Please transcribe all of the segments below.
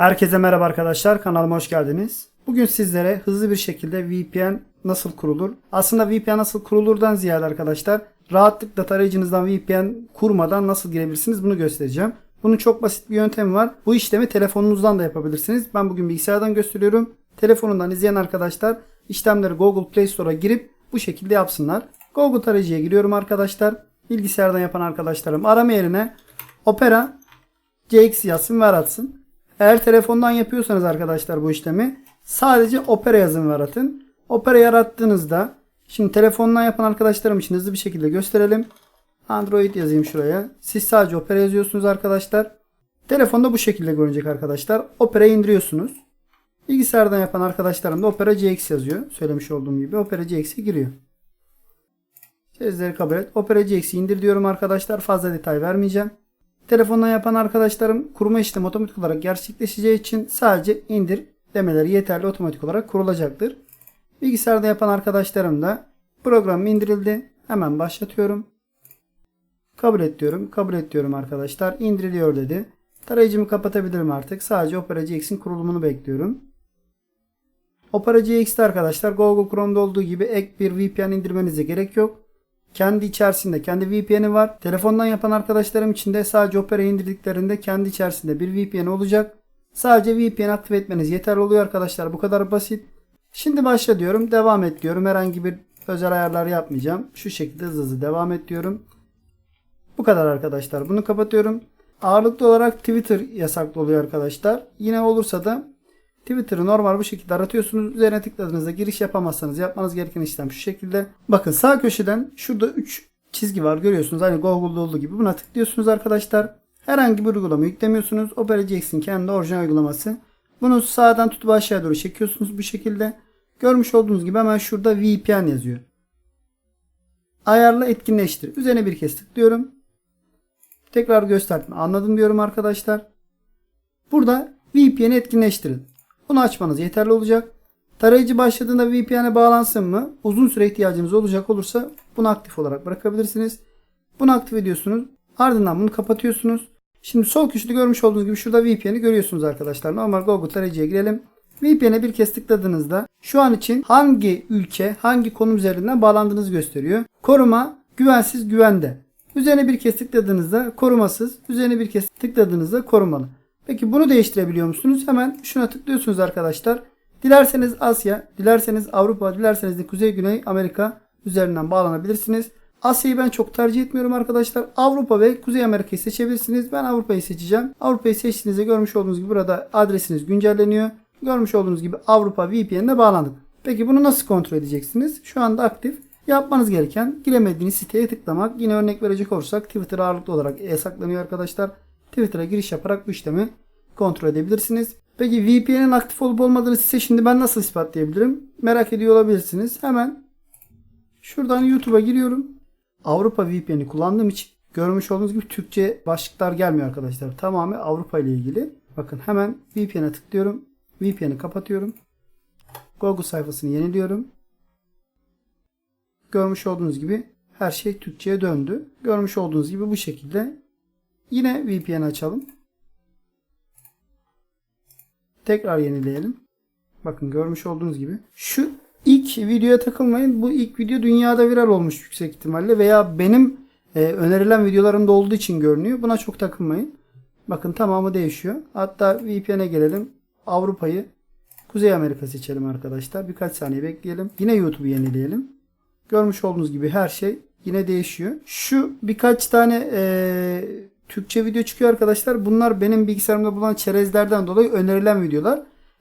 Herkese merhaba arkadaşlar. Kanalıma hoş geldiniz. Bugün sizlere hızlı bir şekilde VPN nasıl kurulur? Aslında VPN nasıl kurulurdan ziyade arkadaşlar rahatlıkla tarayıcınızdan VPN kurmadan nasıl girebilirsiniz bunu göstereceğim. Bunun çok basit bir yöntemi var. Bu işlemi telefonunuzdan da yapabilirsiniz. Ben bugün bilgisayardan gösteriyorum. Telefonundan izleyen arkadaşlar işlemleri Google Play Store'a girip bu şekilde yapsınlar. Google tarayıcıya giriyorum arkadaşlar. Bilgisayardan yapan arkadaşlarım arama yerine Opera CX yazsın ve aratsın. Eğer telefondan yapıyorsanız arkadaşlar bu işlemi sadece Opera yazın ve aratın. Opera yarattığınızda şimdi telefondan yapan arkadaşlarım için hızlı bir şekilde gösterelim. Android yazayım şuraya. Siz sadece Opera yazıyorsunuz arkadaşlar. Telefonda bu şekilde görünecek arkadaşlar. Opera'yı indiriyorsunuz. Bilgisayardan yapan arkadaşlarım da Opera GX yazıyor. Söylemiş olduğum gibi Opera GX'e giriyor. Sözleri kabul et. Opera GX'i indir diyorum arkadaşlar. Fazla detay vermeyeceğim. Telefondan yapan arkadaşlarım kurma işlemi otomatik olarak gerçekleşeceği için sadece indir demeleri yeterli otomatik olarak kurulacaktır. Bilgisayarda yapan arkadaşlarım da program indirildi. Hemen başlatıyorum. Kabul et diyorum. Kabul et diyorum arkadaşlar. İndiriliyor dedi. Tarayıcımı kapatabilirim artık. Sadece Opera GX'in kurulumunu bekliyorum. Opera GX'te arkadaşlar Google Chrome'da olduğu gibi ek bir VPN indirmenize gerek yok. Kendi içerisinde kendi VPN'i var. Telefondan yapan arkadaşlarım için de sadece Opera indirdiklerinde kendi içerisinde bir VPN olacak. Sadece VPN aktif etmeniz yeterli oluyor arkadaşlar. Bu kadar basit. Şimdi başla diyorum. Devam et diyorum. Herhangi bir özel ayarlar yapmayacağım. Şu şekilde hızlı hızlı devam et diyorum. Bu kadar arkadaşlar. Bunu kapatıyorum. Ağırlıklı olarak Twitter yasaklı oluyor arkadaşlar. Yine olursa da Twitter'ı normal bu şekilde aratıyorsunuz. Üzerine tıkladığınızda giriş yapamazsanız yapmanız gereken işlem şu şekilde. Bakın sağ köşeden şurada 3 çizgi var görüyorsunuz. Aynı Google'da olduğu gibi buna tıklıyorsunuz arkadaşlar. Herhangi bir uygulama yüklemiyorsunuz. Opera GX'in kendi orijinal uygulaması. Bunu sağdan tutup aşağıya doğru çekiyorsunuz bu şekilde. Görmüş olduğunuz gibi hemen şurada VPN yazıyor. Ayarla etkinleştir. Üzerine bir kez tıklıyorum. Tekrar gösterdim. Anladım diyorum arkadaşlar. Burada VPN'i etkinleştirin. Bunu açmanız yeterli olacak. Tarayıcı başladığında VPN'e bağlansın mı? Uzun süre ihtiyacınız olacak olursa bunu aktif olarak bırakabilirsiniz. Bunu aktif ediyorsunuz. Ardından bunu kapatıyorsunuz. Şimdi sol köşede görmüş olduğunuz gibi şurada VPN'i görüyorsunuz arkadaşlar. Normal Google tarayıcıya girelim. VPN'e bir kez tıkladığınızda şu an için hangi ülke, hangi konum üzerinden bağlandığınızı gösteriyor. Koruma, güvensiz, güvende. Üzerine bir kez tıkladığınızda korumasız, üzerine bir kez tıkladığınızda korumalı. Peki bunu değiştirebiliyor musunuz? Hemen şuna tıklıyorsunuz arkadaşlar. Dilerseniz Asya, dilerseniz Avrupa, dilerseniz de Kuzey Güney Amerika üzerinden bağlanabilirsiniz. Asya'yı ben çok tercih etmiyorum arkadaşlar. Avrupa ve Kuzey Amerika'yı seçebilirsiniz. Ben Avrupa'yı seçeceğim. Avrupa'yı seçtiğinizde görmüş olduğunuz gibi burada adresiniz güncelleniyor. Görmüş olduğunuz gibi Avrupa VPN'e bağlandık. Peki bunu nasıl kontrol edeceksiniz? Şu anda aktif. Yapmanız gereken giremediğiniz siteye tıklamak. Yine örnek verecek olursak Twitter ağırlıklı olarak yasaklanıyor arkadaşlar. Twitter'a giriş yaparak bu işlemi kontrol edebilirsiniz. Peki VPN'in aktif olup olmadığını size şimdi ben nasıl ispatlayabilirim? Merak ediyor olabilirsiniz. Hemen şuradan YouTube'a giriyorum. Avrupa VPN'i kullandığım için görmüş olduğunuz gibi Türkçe başlıklar gelmiyor arkadaşlar. Tamamı Avrupa ile ilgili. Bakın hemen VPN'e tıklıyorum. VPN'i kapatıyorum. Google sayfasını yeniliyorum. Görmüş olduğunuz gibi her şey Türkçe'ye döndü. Görmüş olduğunuz gibi bu şekilde Yine VPN açalım. Tekrar yenileyelim. Bakın görmüş olduğunuz gibi. Şu ilk videoya takılmayın. Bu ilk video dünyada viral olmuş yüksek ihtimalle veya benim e, önerilen videolarımda olduğu için görünüyor. Buna çok takılmayın. Bakın tamamı değişiyor. Hatta VPN'e gelelim. Avrupa'yı Kuzey Amerika seçelim arkadaşlar. Birkaç saniye bekleyelim. Yine YouTube'u yenileyelim. Görmüş olduğunuz gibi her şey yine değişiyor. Şu birkaç tane e, Türkçe video çıkıyor arkadaşlar. Bunlar benim bilgisayarımda bulunan çerezlerden dolayı önerilen videolar.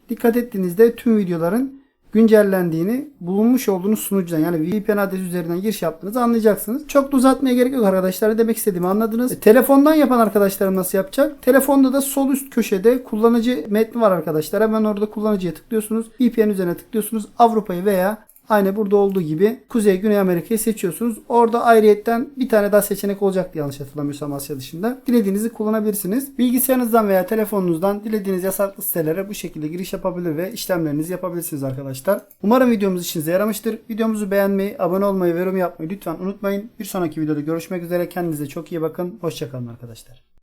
Dikkat ettiğinizde tüm videoların güncellendiğini bulunmuş olduğunuz sunucudan yani VPN adresi üzerinden giriş yaptığınızı anlayacaksınız. Çok da uzatmaya gerek yok arkadaşlar. Ne demek istediğimi anladınız. E, telefondan yapan arkadaşlarım nasıl yapacak? Telefonda da sol üst köşede kullanıcı metni var arkadaşlar. Hemen orada kullanıcıya tıklıyorsunuz. VPN üzerine tıklıyorsunuz. Avrupa'yı veya Aynı burada olduğu gibi Kuzey Güney Amerika'yı seçiyorsunuz. Orada ayrıyetten bir tane daha seçenek olacaktı yanlış hatırlamıyorsam Asya dışında. Dilediğinizi kullanabilirsiniz. Bilgisayarınızdan veya telefonunuzdan dilediğiniz yasaklı sitelere bu şekilde giriş yapabilir ve işlemlerinizi yapabilirsiniz arkadaşlar. Umarım videomuz işinize yaramıştır. Videomuzu beğenmeyi, abone olmayı ve yorum yapmayı lütfen unutmayın. Bir sonraki videoda görüşmek üzere. Kendinize çok iyi bakın. Hoşçakalın arkadaşlar.